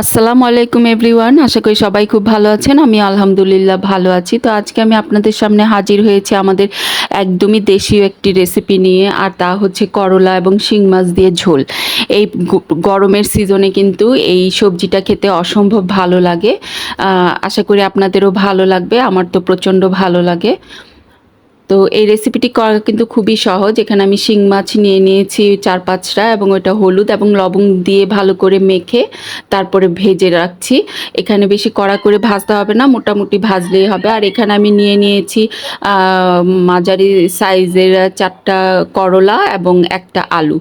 আসসালামু আলাইকুম এভরিওয়ান, আশা করি সবাই খুব ভালো আছেন। আমি আলহামদুলিল্লাহ ভালো আছি। তো আজকে আমি আপনাদের সামনে হাজির হয়েছি আমাদের একদমই দেশীয় একটি রেসিপি নিয়ে, আর তা হচ্ছে করলা এবং শিং মাছ দিয়ে ঝোল। এই গরমের সিজনে কিন্তু এই সবজিটা খেতে অসম্ভব ভালো লাগে। আশা করি আপনাদেরও ভালো লাগবে, আমার তো প্রচণ্ড ভালো লাগে। তো এই রেসিপিটি করা কিন্তু খুবই সহজ। এখানে আমি শিং মাছ নিয়ে নিয়েছি চার পাঁচটা এবং ওটা হলুদ এবং লবণ দিয়ে ভালো করে মেখে তারপরে ভেজে রাখছি। এখানে বেশি কড়া করে ভাজতে হবে না, মোটামুটি ভাজলেই হবে। আর এখানে আমি নিয়ে নিয়েছি মাঝারি সাইজের চারটা করলা এবং একটা আলু।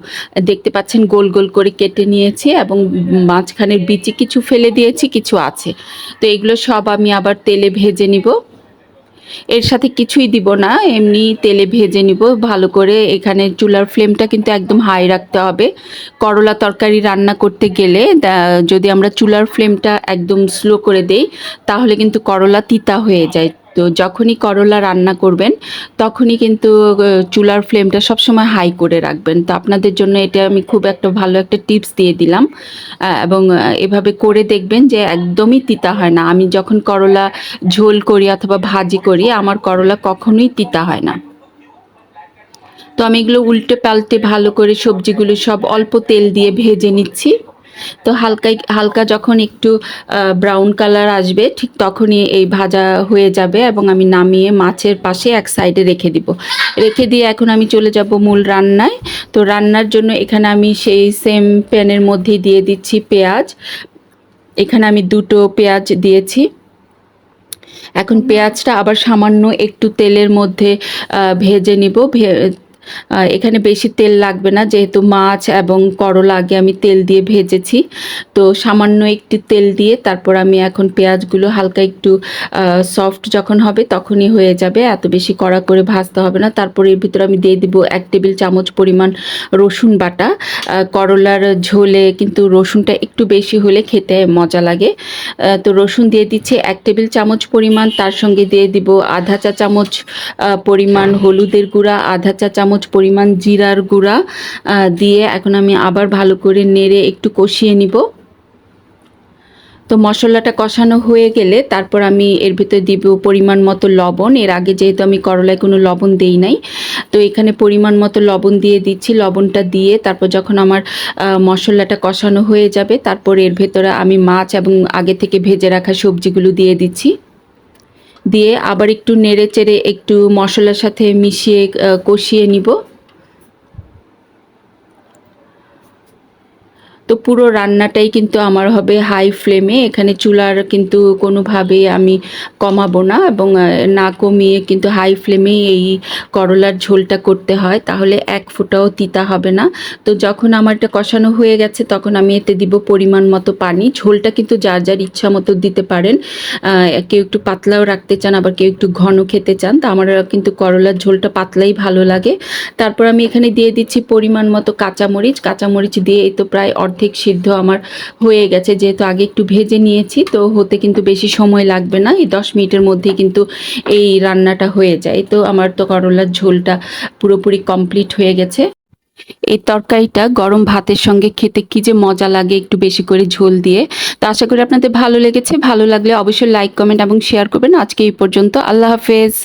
দেখতে পাচ্ছেন গোল গোল করে কেটে নিয়েছি এবং মাঝখানের বিচি কিছু ফেলে দিয়েছি, কিছু আছে। তো এগুলো সব আমি আবার তেলে ভেজে নিব। এর সাথে কিছুই দিব না, এমনি তেলে ভেজে নিব, ভালো করে এখানে চুলার ফ্লেমটা কিন্তু একদম হাই রাখতে হবে। করলা তরকারি রান্না করতে গেলে যদি আমরা চুলার ফ্লেমটা একদম স্লো করে দেই, তাহলে কিন্তু করলা তিতা হয়ে যায়। তো যখনই করলা রান্না করবেন, তখনই কিন্তু চুলার ফ্লেমটা সবসময় হাই করে রাখবেন। তো আপনাদের জন্য এটা আমি খুব একটা ভালো একটা টিপস দিয়ে দিলাম। এবং এভাবে করে দেখবেন যে একদমই তিতা হয় না। আমি যখন করলা ঝোল করি অথবা ভাজি করি, আমার করলা কখনোই তিতা হয় না। তো আমি এগুলো উল্টে পাল্টে ভালো করে সবজিগুলো সব অল্প তেল দিয়ে ভেজে নিচ্ছি। তো হালকা হালকা যখন একটু ব্রাউন কালার আসবে, ঠিক তখনই এই ভাজা হয়ে যাবে এবং আমি নামিয়ে মাছের পাশে এক সাইডে রেখে দিব। রেখে দিয়ে এখন আমি চলে যাব মূল রান্নায়। তো রান্নার জন্য এখানে আমি সেই সেম প্যানের মধ্যেই দিয়ে দিচ্ছি পেঁয়াজ। এখানে আমি দুটো পেঁয়াজ দিয়েছি। এখন পেঁয়াজটা আবার সামান্য একটু তেলের মধ্যে ভেজে নিব। এখানে বেশি তেল লাগবে না, যেহেতু মাছ এবং করলা আগে আমি তেল দিয়ে ভেজেছি। তো সামান্য একটু তেল দিয়ে তারপর আমি এখন পেঁয়াজগুলো হালকা একটু সফট যখন হবে তখনই হয়ে যাবে। এত বেশি কড়া করে ভাজতে হবে না। তারপর এর ভিতরে আমি দিয়ে দিব এক টেবিল চামচ পরিমাণ রসুন বাটা। করলার ঝোলে কিন্তু রসুনটা একটু বেশি হলে খেতে মজা লাগে। তো রসুন দিয়ে দিচ্ছি এক টেবিল চামচ পরিমাণ। তার সঙ্গে দিয়ে দিব আধা চা চামচ পরিমাণ হলুদের গুঁড়া, আধা চা চামচ পরিমাণ জিরার গুঁড়া দিয়ে এখন আমি আবার ভালো করে নেড়ে একটু কষিয়ে নিব। তো মশলাটা কষানো হয়ে গেলে তারপর আমি এর ভিতরে দিব পরিমাণ মতো লবণ। এর আগে যেহেতু আমি করলায় কোনো লবণ দেই নাই, তো এখানে পরিমাণ মতো লবণ দিয়ে দিচ্ছি। লবণটা দিয়ে তারপর যখন আমার মশলাটা কষানো হয়ে যাবে, তারপর এর ভেতরে আমি মাছ এবং আগে থেকে ভেজে রাখা সবজিগুলো দিয়ে দিচ্ছি। দিয়ে আবার একটু নেড়ে চেড়ে একটু মশলার সাথে মিশিয়ে কষিয়ে নিব। তো পুরো রান্নাটাই কিন্তু আমার হবে হাই ফ্লেমে এখানে চুলার কিন্তু কোনোভাবেই আমি কমাবো না এবং না কমিয়ে কিন্তু হাই ফ্লেমেই এই করলার ঝোলটা করতে হয়। তাহলে এক ফোঁটাও তিতা হবে না। তো যখন আমার এটা কষানো হয়ে গেছে, তখন আমি এতে দিব পরিমাণ মতো পানি। ঝোলটা কিন্তু যার যার ইচ্ছা মতো দিতে পারেন। কেউ একটু পাতলাও রাখতে চান, আবার কেউ একটু ঘন খেতে চান। তো আমার কিন্তু করলার ঝোলটা পাতলাই ভালো লাগে। তারপর আমি এখানে দিয়ে দিচ্ছি পরিমাণ মতো কাঁচামরিচ। কাঁচামরিচ দিয়ে এই তো প্রায় অর্ধেক সিদ্ধ আমার হয়ে গেছে, যেহেতু আগে একটু ভেজে নিয়েছি, তো হতে কিন্তু বেশি সময় লাগবে না। এই দশ মিনিটের মধ্যেই কিন্তু এই রান্নাটা হয়ে যায়। তো আমার তো করলার ঝোলটা পুরোপুরি কমপ্লিট হয়ে গেছে। এই তরকারিটা গরম ভাতের সঙ্গে খেতে কি যে মজা লাগে একটু বেশি করে ঝোল দিয়ে। তো আশা করি আপনাদের ভালো লেগেছে। ভালো লাগলে অবশ্যই লাইক কমেন্ট এবং শেয়ার করবেন। আজকে এই পর্যন্ত আল্লাহ হাফেজ।